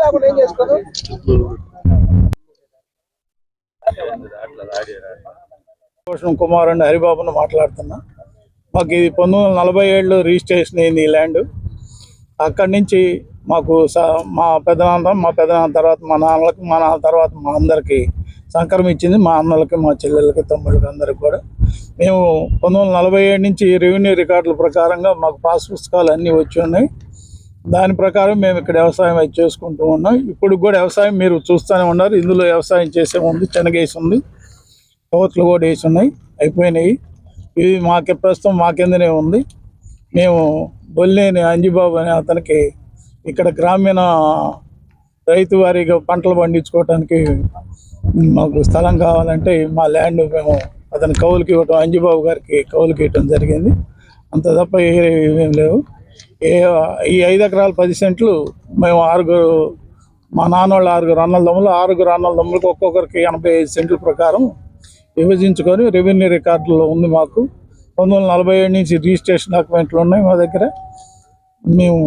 లేకుండా ఏం చేసుకోదు కుమార్ అండి హరిబాబును మాట్లాడుతున్నా. మాకు ఇది పంతొమ్మిది వందల నలభై ఏళ్ళు రిజిస్ట్రేషన్ అయింది ఈ ల్యాండ్. అక్కడి నుంచి మాకు మా పెద్దనాన్న మా పెద్దనాన్న తర్వాత మా నాన్నలకి మా నాన్న తర్వాత మా అందరికి సంక్రమించింది మా అన్నలకి మా చెల్లెలకి తమ్ముళ్ళకి అందరికి కూడా. మేము పంతొమ్మిది వందల నలభై ఏడు నుంచి రెవెన్యూ రికార్డుల ప్రకారంగా మాకు పాస్ పుస్తకాలు అన్నీ వచ్చి ఉన్నాయి. దాని ప్రకారం మేము ఇక్కడ వ్యవసాయం అయితే చేసుకుంటూ ఉన్నాం. ఇప్పుడు కూడా వ్యవసాయం మీరు చూస్తూనే ఉన్నారు. ఇందులో వ్యవసాయం చేసే ఉంది చెనగేసి ఉంది. కోట్లు కూడా వేసి ఉన్నాయి. అయిపోయినాయి. ఇది మాకే ప్రస్తుతం మా కిందనే ఉంది. మేము బొల్లేని అంజిబాబు అనే అతనికి ఇక్కడ గ్రామీణ రైతు వారిగా పంటలు పండించుకోవటానికి మాకు స్థలం కావాలంటే మా ల్యాండ్ మేము అతని కౌలుకి ఇవ్వటం అంజిబాబు గారికి కౌలుకి ఇవ్వటం జరిగింది. అంత తప్ప ఏ ఏం లేవు. ఏ ఈ ఐదు ఎకరాలు పది సెంట్లు మేము ఆరుగురు మా నాన్నోళ్ళు ఆరుగురు అన్నల దమ్ములు ఆరుగురు అన్నల దమ్ములకు ఒక్కొక్కరికి ఎనభై ఐదు సెంట్ల ప్రకారం విభజించుకొని రెవెన్యూ రికార్డులో ఉంది మాకు. పంతొమ్మిది వందల నలభై ఏడు నుంచి రిజిస్ట్రేషన్ డాక్యుమెంట్లు ఉన్నాయి మా దగ్గర. మేము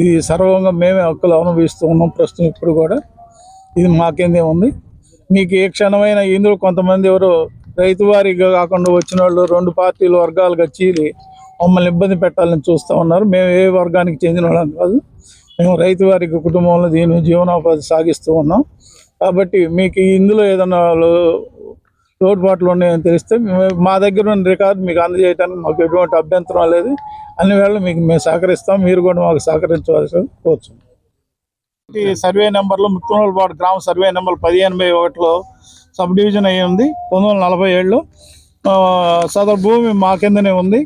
ఇది సర్వంగా మేమే హక్కులు అనుభవిస్తూ ఉన్నాం ప్రస్తుతం ఇప్పుడు కూడా. ఇది మాకేందే ఉంది. మీకు ఏ క్షణమైన ఇందులో కొంతమంది ఎవరు రైతు వారిగా కాకుండా వచ్చిన వాళ్ళు రెండు పార్టీలు వర్గాలుగా చీలి మమ్మల్ని ఇబ్బంది పెట్టాలని చూస్తూ ఉన్నారు. మేము ఏ వర్గానికి చెందిన వాళ్ళం కాదు. మేము రైతు వారికి కుటుంబంలో దీని జీవనోపాధి సాగిస్తూ ఉన్నాం. కాబట్టి మీకు ఇందులో ఏదైనా లోటుపాట్లు ఉన్నాయని తెలిస్తే మా దగ్గర ఉన్న రికార్డు మీకు అందజేయడానికి మాకు ఎటువంటి అభ్యంతరం లేదు. అన్ని వేళ మీకు మేము సహకరిస్తాం. మీరు కూడా మాకు సహకరించవలసి కోరుచు ఈ సర్వే నెంబర్లో ముత్తునోలపాడు గ్రామ సర్వే నెంబర్ పదిహేను బై ఒకటిలో సబ్ డివిజన్ అయ్యి ఉంది. పంతొమ్మిది వందల నలభై ఏడులో ఆ, సదరు భూమి మా కిందనే ఉంది.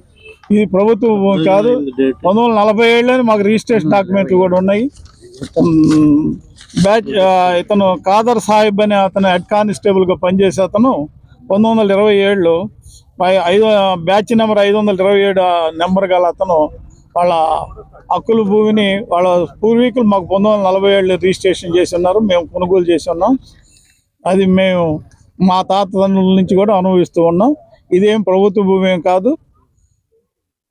ఇది ప్రభుత్వ భూమి కాదు. పంతొమ్మిది వందల నలభై ఏడులోనే మాకు రిజిస్ట్రేషన్ డాక్యుమెంట్లు కూడా ఉన్నాయి. బ్యాచ్ ఇతను కాదర్ సాహిబ్ అనే అతను హెడ్ కానిస్టేబుల్గా పనిచేసే అతను పంతొమ్మిది వందల ఇరవై ఏడులో పై- ఐదు బ్యాచ్ నెంబర్ ఐదు వందల ఇరవై ఏడు నెంబర్ గల అతను వాళ్ళ హక్కుల భూమిని వాళ్ళ పూర్వీకులు మాకు పంతొమ్మిది వందల నలభై ఏడులో రిజిస్ట్రేషన్ చేసి ఉన్నారు మేము కొనుగోలు చేసి ఉన్నాం. అది మేము మా తాతదండ్రుల నుంచి కూడా అనుభవిస్తూ ఉన్నాం. ఇదేం ప్రభుత్వ భూమి ఏం కాదు.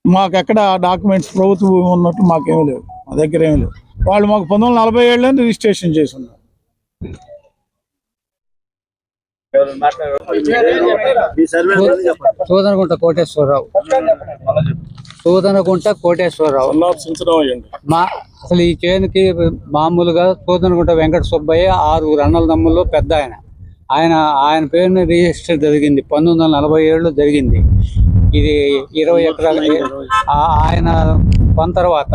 మాకు ఎక్కడ డాక్యుమెంట్స్ ప్రభుత్వ భూమి ఉన్నట్టు మాకేమీ లేవు మా దగ్గర ఏమీ లేవు వాళ్ళు మాకు పంతొమ్మిది వందల నలభై ఏడులోనే రిజిస్ట్రేషన్ చేసి ఉన్నారు. సూదనగుంట కోటేశ్వరరావు. సూదనగుంట కోటేశ్వరరావు. మా అసలు ఈ చేనుకి మామూలుగా సూదనగుంట వెంకట సుబ్బయ్య ఆరుగురు అన్నల తమ్ముల్లో పెద్ద ఆయన. ఆయన ఆయన పేరుని రిజిస్టర్ జరిగింది. పంతొమ్మిది వందల నలభై ఏడులో జరిగింది. ఇది ఇరవై ఎకరాల ఆయన కొన్న తర్వాత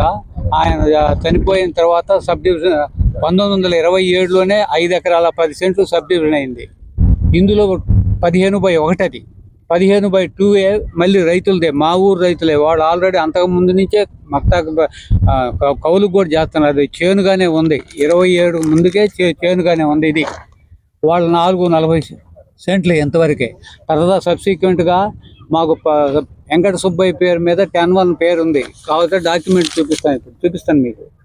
ఆయన చనిపోయిన తర్వాత సబ్ డివిజన్ పంతొమ్మిది వందల ఇరవై ఏడులోనే ఐదు ఎకరాల పది సెంట్లు సబ్ డివిజన్ అయింది. ఇందులో పదిహేను బై ఒకటది. పదిహేను బై టూ ఏ మళ్ళీ రైతులదే. మా ఊరు రైతులే. వాళ్ళు ఆల్రెడీ అంతకు ముందు నుంచే మక్తా కౌలు కూడా చేస్తున్నారు. అది చేనుగానే ఉంది. ఇరవై ఏడు ముందుకే చే- చేనుగానే ఉంది ఇది. వాళ్ళు నాలుగు నలభై సెంట్లు ఎంతవరకే తర్వాత సబ్సిక్వెంట్గా మాకు ప- వెంకట సుబ్బయ్య పేరు మీద టెన్ వన్ పేరు ఉంది కావాల్సిన డాక్యుమెంట్ చూపిస్తాను ఇప్పుడు చూపిస్తాను మీకు.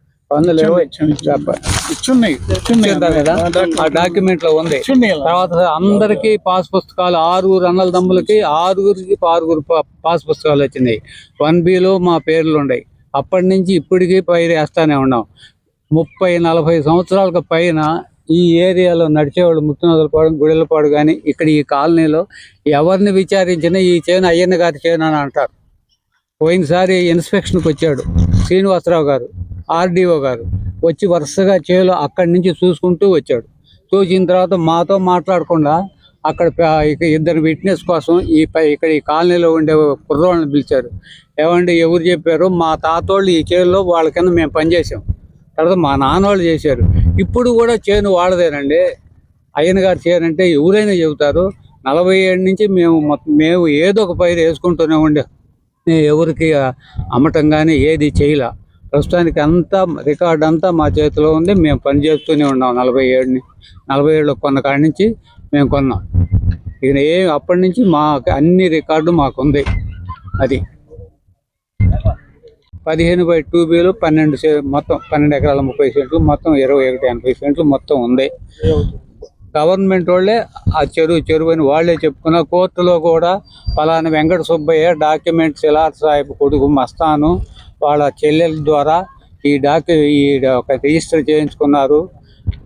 డాక్యుమెంట్. లో ఉంది. తర్వాత అందరికి పాస్ పుస్తకాలు ఆరుగురు అన్నల తమ్ములకి ఆరుగురికి ఆరుగురు పాస్ పుస్తకాలు వచ్చినాయి. వన్ బిలో మా పేర్లు ఉన్నాయి అప్పటి నుంచి ఇప్పటికీ పైరు వేస్తానే ఉన్నాం. ముప్పై నలభై సంవత్సరాలకు పైన ఈ ఏరియాలో నడిచేవాళ్ళు ముత్తునదులపాడు గుడిలపాడు కానీ ఇక్కడ ఈ కాలనీలో ఎవరిని విచారించినా ఈ చేను అయ్యన్న గారి చేను అని అంటారు. పోయినసారి ఇన్స్పెక్షన్కి వచ్చాడు శ్రీనివాసరావు గారు. ఆర్డీఓ గారు వచ్చి వరుసగా చేలో అక్కడి నుంచి చూసుకుంటూ వచ్చాడు. చూసిన తర్వాత మాతో మాట్లాడకుండా అక్కడ ఇద్దరు విట్నెస్ కోసం ఈ పై ఇక్కడ ఈ కాలనీలో ఉండే కుర్రోళ్ళని పిలిచారు. ఏమంటే ఎవరు చెప్పారు? మా తాతోళ్ళు ఈ చేనులో వాళ్ళ కింద మేము పనిచేసాం తర్వాత మా నాన్నోళ్ళు చేశారు. ఇప్పుడు కూడా చేను వాళ్ళదేనండి. అయ్యన గారు చేను అంటే ఎవరైనా చెబుతారు. నలభై ఏడు నుంచి మేము మేము ఏదో ఒక పైరు వేసుకుంటూనే ఉండే. ఎవరికి అమ్మటం కానీ ఏది చేయలే. ప్రస్తుతానికి అంతా రికార్డ్ అంతా మా చేతిలో ఉంది. మేము పని చేస్తూనే ఉన్నాం నలభై ఏడుని. నలభై ఏడులో కొన్న కాడి నుంచి మేము కొన్నాం. ఇక ఏ అప్పటి నుంచి మా అన్ని రికార్డు మాకు ఉంది అది పదిహేను బై టూ బీలు పన్నెండు మొత్తం పన్నెండు ఎకరాల ముప్పై సెంట్లు మొత్తం ఇరవై ఒకటి ఎనభై సెంట్లు మొత్తం ఉంది. గవర్నమెంట్ వాళ్ళే ఆ చెరువు చెరువు అని వాళ్ళే చెప్పుకున్న కోర్టులో కూడా పలానా వెంకట సుబ్బయ్య డాక్యుమెంట్స్ ఇలా సాహెబ్ కొడుకు మస్తాను వాళ్ళ చెల్లెల ద్వారా ఈ డాక్యు ఈ ఒక రిజిస్టర్ చేయించుకున్నారు.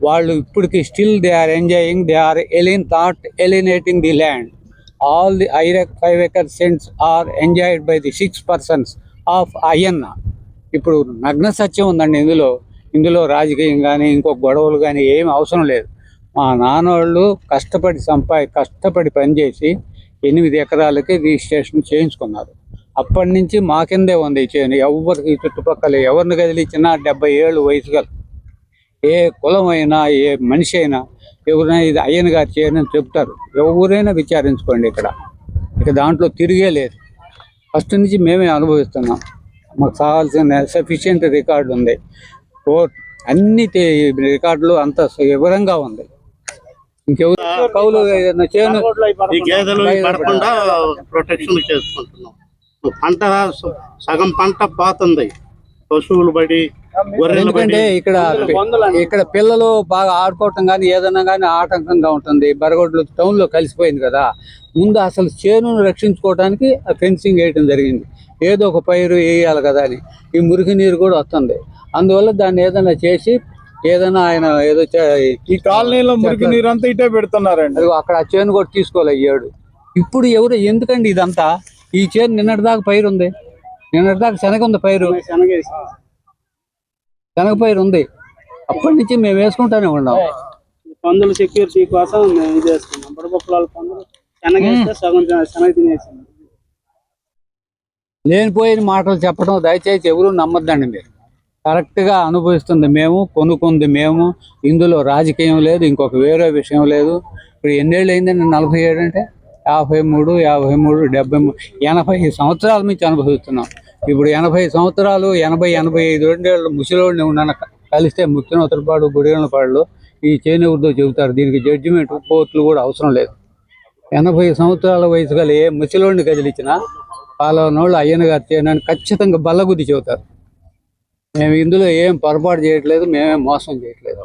వాళ్ళు ఇప్పటికి still they are enjoying they are alien thought alienating the land. All the ఐరెక్ five acre cents are enjoyed by the six persons of Ayyanna. ఇప్పుడు నగ్న సత్యం ఉందండి ఇందులో. ఇందులో రాజకీయం కానీ ఇంకో గొడవలు కానీ ఏమి అవసరం లేదు. మా నాన్నోళ్ళు కష్టపడి సంపాది కష్టపడి పనిచేసి ఎనిమిది ఎకరాలకి రిజిస్ట్రేషన్ చేయించుకున్నారు. అప్పటి నుంచి మా కిందే ఉంది చేను. ఎవరికి ఈ చుట్టుపక్కల ఎవరిని కదిలించినా డెబ్బై ఏళ్ళు వయసు గల ఏ కులం అయినా ఏ మనిషి అయినా ఎవరైనా ఇది అయ్యన గారి చేయని చెప్తారు. ఎవరైనా విచారించుకోండి ఇక్కడ. ఇక దాంట్లో తిరిగే లేదు. ఫస్ట్ నుంచి మేమే అనుభవిస్తున్నాం. మాకు కావాల్సిన సఫిషియెంట్ రికార్డు ఉంది. కోర్ట్ అన్ని రికార్డులు అంత వివరంగా ఉంది. ఇంకెవరు కౌలు చేను ప్రొటెక్షన్ చేసుకుంటున్నాం. పంట స- సగం పంట పోతుంది. పశువులు బడి గొర్రెలు ఎందుకంటే బడి ఇక్కడ ఇక్కడ పిల్లలు బాగా ఆడుకోవటం కానీ ఏదైనా కానీ ఆటంకంగా ఉంటుంది. బరగొడ్లు టౌన్లో కలిసిపోయింది కదా. ముందు అసలు చేనును రక్షించుకోవడానికి ఆ ఫెన్సింగ్ వేయటం జరిగింది. ఏదో ఒక పైరు వేయాలి కదా అని. ఈ మురికి నీరు కూడా వస్తుంది. అందువల్ల దాన్ని ఏదైనా చేసి ఏదైనా ఆయన ఏదో చే- ఈ కాలనీలో మురికి నీరు అంతా ఇటే పెడుతున్నారండి. అక్కడ ఆ చేను కూడా తీసుకోవాలి అయ్యాడు ఇప్పుడు ఎవరు ఎందుకండి ఇదంతా? ఈ చేను నిన్నటి దాకా పైరు ఉంది. నిన్నటి దాకా శనగ ఉంది పైరు. శనగ పైరు ఉంది. అప్పటి నుంచి మేము వేసుకుంటానే ఉన్నాం. పందుల సెక్యూరిటీ కోసం మేము ఇది బుడబొక్కల పందులు. శనగేస్తే సగం శనగ తినేసింది లేనిపోయిన మాటలు చెప్పడం దయచేసి ఎవరు నమ్మద్దండి మీరు. కరెక్ట్గా అనుభవిస్తుంది మేము కొనుక్కుంది మేము. ఇందులో రాజకీయం లేదు ఇంకొక వేరే విషయం లేదు. ఇప్పుడు ఎన్నేళ్ళు అయిందండి నలభై ఏడు అంటే? యాభై మూడు యాభై మూడు డెబ్బై మూడు ఎనభై సంవత్సరాల నుంచి అనుభవిస్తున్నాం. ఇప్పుడు ఎనభై సంవత్సరాలు ఎనభై ఎనభై ఐదు రెండేళ్ళు ముసలివాడిని ఉన్నాను. కలిస్తే ముక్తినోత్తరపాడు గుడిగలపాడులో ఈ చేనేవుడితో చెబుతారు. దీనికి జడ్జిమెంట్ కోర్టులు కూడా అవసరం లేదు. ఎనభై సంవత్సరాల వయసు గల ఏ ముసలివాడిని కదిలించినా పాలనోళ్ళు అయ్యన గారు చేయనని ఖచ్చితంగా బల్లగుద్ది చెబుతారు. మేము ఇందులో ఏం పొరపాటు చేయట్లేదు మేమేం మోసం చేయట్లేదు.